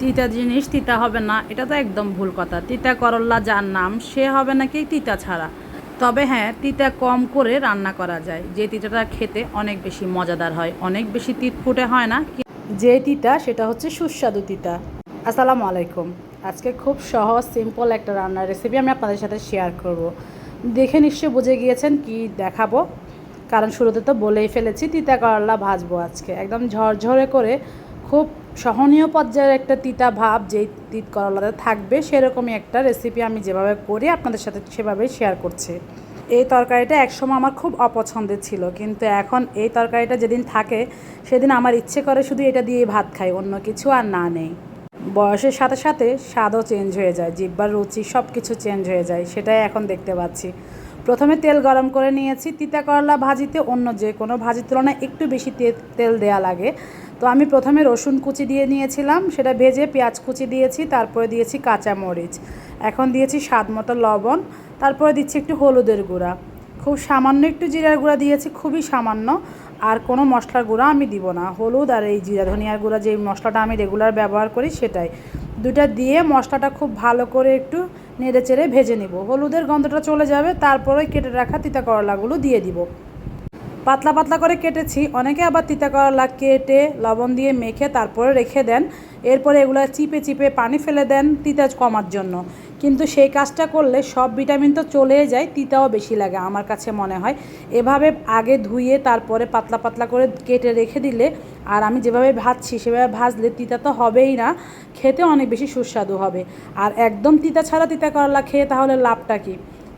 তিতা জিনিস, তিতা হবে না, এটা তো একদম ভুল কথা। তিতা করল্লা যার নাম, সে হবে নাকি তিতা ছাড়া। তবে হ্যাঁ তিতা কম করে রান্না করা যায়। যে তিতাটা খেতে অনেক বেশি মজাদার হয়, অনেক বেশি তিতফুটে হয় না যে তিতা, সেটা হচ্ছে সুস্বাদু তিতা। আসসালামু আলাইকুম। আজকে খুব সহজ সিম্পল একটা রান্নার রেসিপি আমি আপনাদের সাথে শেয়ার করব। দেখে নিশ্চয়ই বুঝে গিয়েছেন কি দেখাবো। কারণ শুরুতে তো বলেই ফেলেছি, তিতা করলা ভাজবো আজকে। একদম ঝরঝরে করে খুব সহনীয় পর্যায়ের একটা তিতা ভাব যেই তিত করলাতে থাকবে, সেরকমই একটা রেসিপি আমি যেভাবে করি আপনাদের সাথে সেভাবেই শেয়ার করছি। এই তরকারিটা একসময় আমার খুব অপছন্দের ছিল, কিন্তু এখন এই তরকারিটা যেদিন থাকে, সেদিন আমার ইচ্ছে করে শুধু এটা দিয়ে ভাত খাই, অন্য কিছু আর না নেই। বয়সের সাথে সাথে স্বাদও চেঞ্জ হয়ে যায় জিব্বার রুচি সব কিছু চেঞ্জ হয়ে যায়, সেটাই এখন দেখতে পাচ্ছি। প্রথমে তেল গরম করে নিয়েছি, তিতা করলা ভাজিতে অন্য যে কোনো ভাজির তুলনায় একটু বেশি তেল দেয়া লাগে। তো আমি প্রথমে রসুন কুচি দিয়ে নিয়েছিলাম, সেটা ভেজে পেঁয়াজ কুচি দিয়েছি, তারপরে দিয়েছি কাঁচা মরিচ। এখন দিয়েছি স্বাদ মতো লবণ, তারপরে দিচ্ছি একটু হলুদের গুঁড়া। খুব সামান্য একটু জিরার গুঁড়া দিয়েছি, খুবই সামান্য। আর কোনো মশলার গুঁড়া আমি দিব না। হলুদ আর এই জিরা ধনিয়ার গুঁড়া যে মশলাটা আমি রেগুলার ব্যবহার করি সেটাই। দুটা দিয়ে মশলাটা খুব ভালো করে একটু নেড়ে চেড়ে ভেজে নেব। হলুদের গন্ধটা চলে যাবে, তারপরে কেটে রাখা তিতা করলাগুলো দিয়ে দিব। পাতলা পাতলা করে কেটেছি, অনেকে আবার তিতা করলা কেটে লবণ দিয়ে মেখে তারপরে রেখে দেন। এরপরে এগুলো চিপে চিপে পানি ফেলে দেন তিতা কমার জন্য। কিন্তু সেই কাজটা করলে সব ভিটামিন তো চলে যায়, তিতাও বেশি লাগে আমার কাছে মনে হয়। এভাবে আগে ধুয়ে তারপরে পাতলা পাতলা করে কেটে রেখে দিলে, আর আমি যেভাবে ভাজছি সেভাবে ভাজলে তিতা তো হবেই না, খেতে অনেক বেশি সুস্বাদু হবে। আর একদম তিতা ছাড়া তিতা করলা খেয়ে তাহলে লাভটা কী?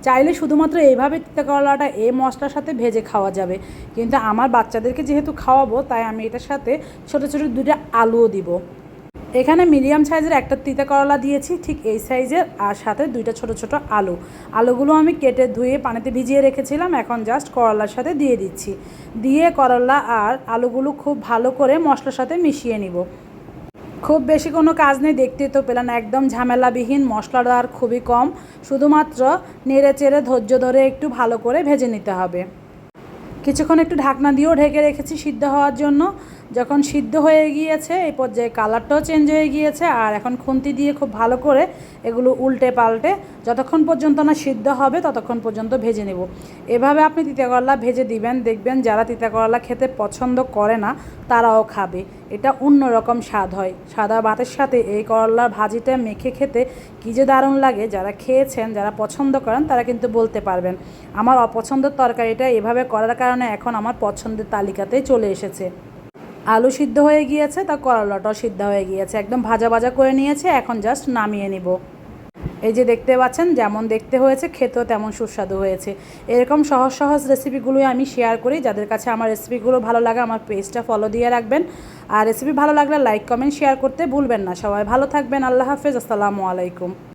চাইলে শুধুমাত্র এইভাবে তিতা করলাটা এই মশলার সাথে ভেজে খাওয়া যাবে। কিন্তু আমার বাচ্চাদেরকে যেহেতু খাওয়াবো, তাই আমি এটার সাথে ছোটো ছোটো দুটো আলুও দিব। এখানে মিডিয়াম সাইজের একটা তিতা করলা দিয়েছি, ঠিক এই সাইজের, আর সাথে দুইটা ছোট ছোট আলু। আলুগুলো আমি কেটে ধুয়ে পানিতে ভিজিয়ে রেখেছিলাম, এখন জাস্ট করলার সাথে দিয়ে দিচ্ছি। দিয়ে করলা আর আলুগুলো খুব ভালো করে মশলার সাথে মিশিয়ে নিব। খুব বেশি কোনো কাজ নেই, দেখতে তো পেলেন একদম ঝামেলাবিহীন মশলাটা আর খুবই কম। শুধুমাত্র নেড়ে চেড়ে ধৈর্য ধরে একটু ভালো করে ভেজে নিতে হবে। কিছুক্ষণ একটু ঢাকনা দিয়েও ঢেকে রেখেছি সিদ্ধ হওয়ার জন্য। যখন সিদ্ধ হয়ে গিয়েছে, এই পর্যায়ে কালারটাও চেঞ্জ হয়ে গিয়েছে আর এখন খুন্তি দিয়ে খুব ভালো করে এগুলো উল্টে পাল্টে যতক্ষণ পর্যন্ত না সিদ্ধ হবে ততক্ষণ পর্যন্ত ভেজে নেব। এভাবে আপনি তিতা করলা ভেজে দিবেন, দেখবেন যারা তিতা করলা খেতে পছন্দ করে না, তারাও খাবে। এটা অন্যরকম স্বাদ হয়। সাদা ভাতের সাথে এই করলার ভাজিটা মেখে খেতে কী যে দারুণ লাগে। যারা খেয়েছেন, যারা পছন্দ করেন, তারা কিন্তু বলতে পারবেন। আমার অপছন্দের তরকারিটা এভাবে করার কারণে এখন আমার পছন্দের তালিকাতেই চলে এসেছে। আলু সিদ্ধ হয়ে গিয়েছে, তা করলাটাও সিদ্ধ হয়ে গিয়েছে। একদম ভাজা ভাজা করে নিয়েছে, এখন জাস্ট নামিয়ে নিব। এই যে দেখতে পাচ্ছেন, যেমন দেখতে হয়েছে, খেতেও তেমন সুস্বাদু হয়েছে। এরকম সহজ সহজ রেসিপিগুলোই আমি শেয়ার করি। যাদের কাছে আমার রেসিপিগুলো ভালো লাগে, আমার পেজটা ফলো দিয়ে রাখবেন। আর রেসিপি ভালো লাগলে লাইক কমেন্ট শেয়ার করতে ভুলবেন না। সবাই ভালো থাকবেন, আল্লাহ হাফেজ, আসসালামু আলাইকুম।